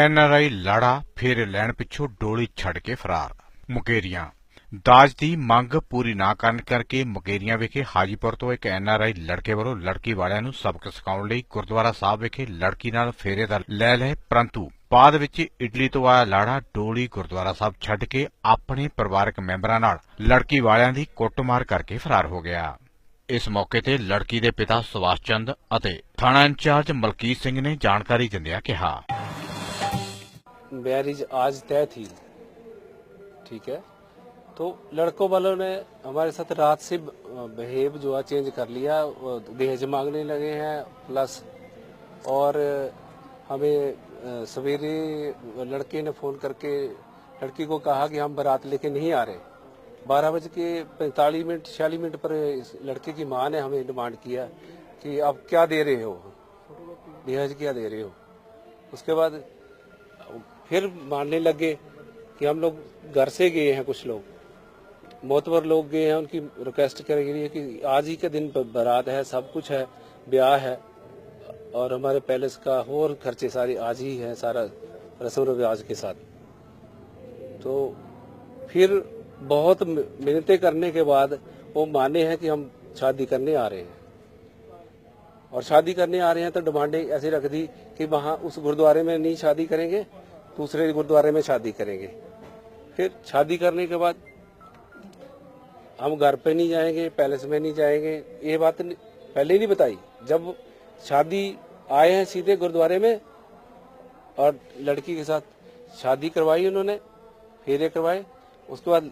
NRI ਲਾੜਾ ਫੇਰ ਲੈਣ ਪਿੱਛੋਂ ਡੋਲੀ ਛੱਡ ਕੇ ਫਰਾਰ। ਮੁਕੇਰੀਆਂ। ਦਾਜ ਦੀ ਮੰਗ ਪੂਰੀ ਨਾ ਕਰਨ ਕਰਕੇ ਮੁਕੇਰੀਆਂ ਵਿਖੇ ਹਾਜੀਪੁਰ ਤੋਂ ਇੱਕ ਐਨਆਰਆਈ ਲੜਕੇ ਵੱਲੋਂ ਲੜਕੀ ਵਾਲਿਆਂ ਨੂੰ ਸਬਕ ਸਿਖਾਉਣ ਲਈ ਗੁਰਦੁਆਰਾ ਸਾਹਿਬ ਵਿਖੇ ਲੜਕੀ ਨਾਲ ਫੇਰੇ ਦਾ ਲੈ ਲਏ ਪਰੰਤੂ ਬਾਅਦ ਵਿੱਚ ਇਟਲੀ ਤੋਂ ਆਇਆ ਲਾੜਾ ਡੋਲੀ ਗੁਰਦੁਆਰਾ ਸਾਹਿਬ ਛੱਡ ਕੇ ਆਪਣੇ ਪਰਿਵਾਰਕ ਮੈਂਬਰਾਂ ਨਾਲ ਲੜਕੀ ਵਾਲਿਆਂ ਦੀ ਕੁੱਟਮਾਰ ਕਰਕੇ ਫਰਾਰ ਹੋ ਗਿਆ। ਇਸ ਮੌਕੇ ਤੇ ਲੜਕੀ ਦੇ ਪਿਤਾ ਸੁਭਾਸ਼ ਚੰਦ ਅਤੇ ਥਾਣਾ ਇੰਚਾਰਜ ਮਲਕੀਤ ਸਿੰਘ ਨੇ ਜਾਣਕਾਰੀ ਦਿੰਦਿਆਂ ਕਿਹਾ। मैरिज आज तय थी। ठीक है? तो लड़कों वालों ने हमारे साथ रात से बिहेव जो है चेंज कर लिया दहेज मांगने लगे हैं प्लस और हमें सवेरे लड़के ने फ़ोन करके, लड़की को कहा कि हम बारात लेके नहीं आ रहे। बारह बज के पैंतालीस मिनट, छियालीस मिनट पर इस लड़के की माँ ने हमें डिमांड किया कि आप क्या दे रहे हो? दहेज क्या दे रहे हो? उसके बाद फिर मानने लगे कि हम लोग घर से गए हैं कुछ लोग। मोतबर लोग गए हैं, उनकी रिक्वेस्ट करेंगे कि आज ही के दिन बारात है, सब कुछ है, ब्याह है और हमारे पैलेस का और खर्चे सारे आज ही है, सारा रस्म रिवाज के साथ। तो फिर बहुत मिन्नतें करने के बाद वो माने हैं कि हम शादी करने आ रहे हैं। और शादी करने आ रहे हैं तो डिमांडें ऐसी रख दी कि वहाँ उस गुरुद्वारे में नहीं शादी करेंगे दूसरे गुरुद्वारे में शादी करेंगे। फिर शादी करने के बाद हम घर पे नहीं जाएँगे पैलेस में नहीं जाएँगे। ये बात पहले ही नहीं बताई। जब शादी आए हैं सीधे गुरुद्वारे में और लड़की के साथ शादी करवाई उन्होंने फेरे करवाए उसके बाद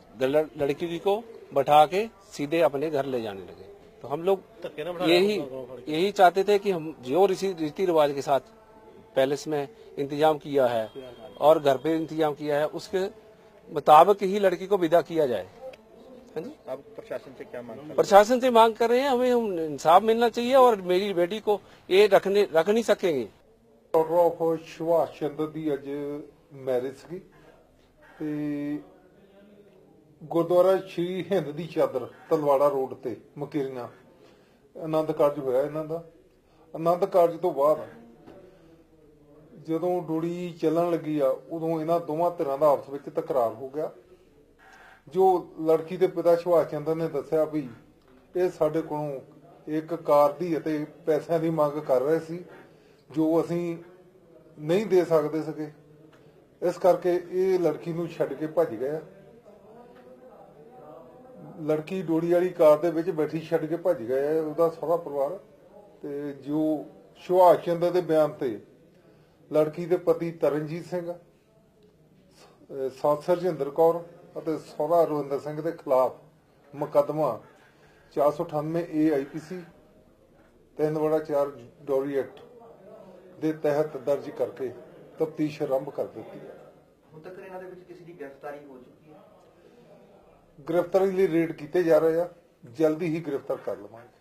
लड़की को बैठा के सीधे अपने घर ले जाने लगे। तो हम लोग यही यही चाहते थे कि हम जो रीति रिवाज के साथ पैलेस में इंतजाम किया है और घर पे इंतजाम किया है उसके मुताबिक ही लड़की को विदा किया जाए हाँ जी आप प्रशासन से क्या मांग प्रशासन से मांग कर रहे हैं हमें हम इंसाफ मिलना चाहिए और मेरी बेटी को ये रखने रख नहीं सकेंगे ਆਰਡਰ ਆਫ ਸੁਭਾਸ਼ ਚੰਦਰ ਦੀ ਅੱਜ ਮੈਰਿਜ ਸੀ ਤੇ ਗੁਰਦੁਆਰਾ ਸ਼੍ਰੀ ਹਿੰਦ ਦੀ ਚਾਦਰ ਤਲਵਾੜਾ ਰੋਡ ਤੇ ਮਕੇਰੀਆਂ ਆਨੰਦ ਕਾਰਜ ਹੋਇਆ ਇਹਨਾਂ ਦਾ ਆਨੰਦ ਕਾਰਜ ਤੋਂ ਬਾਅਦ ਜਦੋਂ ਡੋੜੀ ਚੱਲਣ ਲੱਗੀ ਆ, ਉਦੋਂ ਇਹਨਾਂ ਦੋਵਾਂ ਧਿਰਾਂ ਦਾ ਆਪਸ ਵਿੱਚ ਤਕਰਾਰ ਹੋ ਗਿਆ। ਜੋ ਲੜਕੀ ਦੇ ਪਿਤਾ ਸੁਭਾਸ਼ ਚੰਦਰ ਨੇ ਦੱਸਿਆ ਵੀ ਇਹ ਸਾਡੇ ਕੋਲੋਂ ਇੱਕ ਕਾਰ ਦੀ ਅਤੇ ਪੈਸਿਆਂ ਦੀ ਮੰਗ ਕਰ ਰਹੇ ਸੀ, ਜੋ ਅਸੀਂ ਨਹੀਂ ਦੇ ਸਕਦੇ ਸਕੇ ਇਸ ਕਰਕੇ ਇਹ ਲੜਕੀ ਨੂੰ ਛੱਡ ਕੇ ਭੱਜ ਗਿਆ ਲੜਕੀ ਡੋੜੀ ਵਾਲੀ ਕਾਰ ਦੇ ਵਿੱਚ ਬੈਠੀ ਛੱਡ ਕੇ ਭੱਜ ਗਿਆ ਹੈ ਉਹਦਾ ਸਾਰਾ ਪਰਿਵਾਰ ਤੇ ਜੋ ਸੁਭਾਸ਼ ਚੰਦਰ ਦੇ ਬਿਆਨ ਤੇ ਲੜਕੀ ਦੇ ਪਤੀ ਤਰਨਜੀਤ ਸਿੰਘ ਸੱਸ ਸਰਜਿੰਦਰ ਕੌਰ ਅਤੇ ਸਹੁਰਾ ਰਵਿੰਦਰ ਸਿੰਘ ਦੇ ਖਿਲਾਫ ਮੁਕੱਦਮਾ 498 ਏ ਆਈਪੀਸੀ 3 ਬੜਾ 4 ਡੋਰੀ ਐਕਟ ਦੇ ਤਹਿਤ ਦਰਜ ਕਰਕੇ ਤਫਤੀਸ਼ ਆਰੰਭ ਕਰ ਦਿੱਤੀ ਹੈ। ਹੁਣ ਤੱਕ ਇਹਨਾਂ ਦੇ ਵਿੱਚ ਕਿਸੇ ਦੀ ਗ੍ਰਿਫਤਾਰੀ ਹੋ ਚੁੱਕੀ ਹੈ? ਗ੍ਰਿਫਤਾਰੀ ਲਈ ਰੇਡ ਕੀਤੇ ਜਾ ਰਹੇ ਆ ਜਲਦੀ ਹੀ ਗ੍ਰਿਫਤਾਰ ਕਰ ਲਵਾਂਗੇ।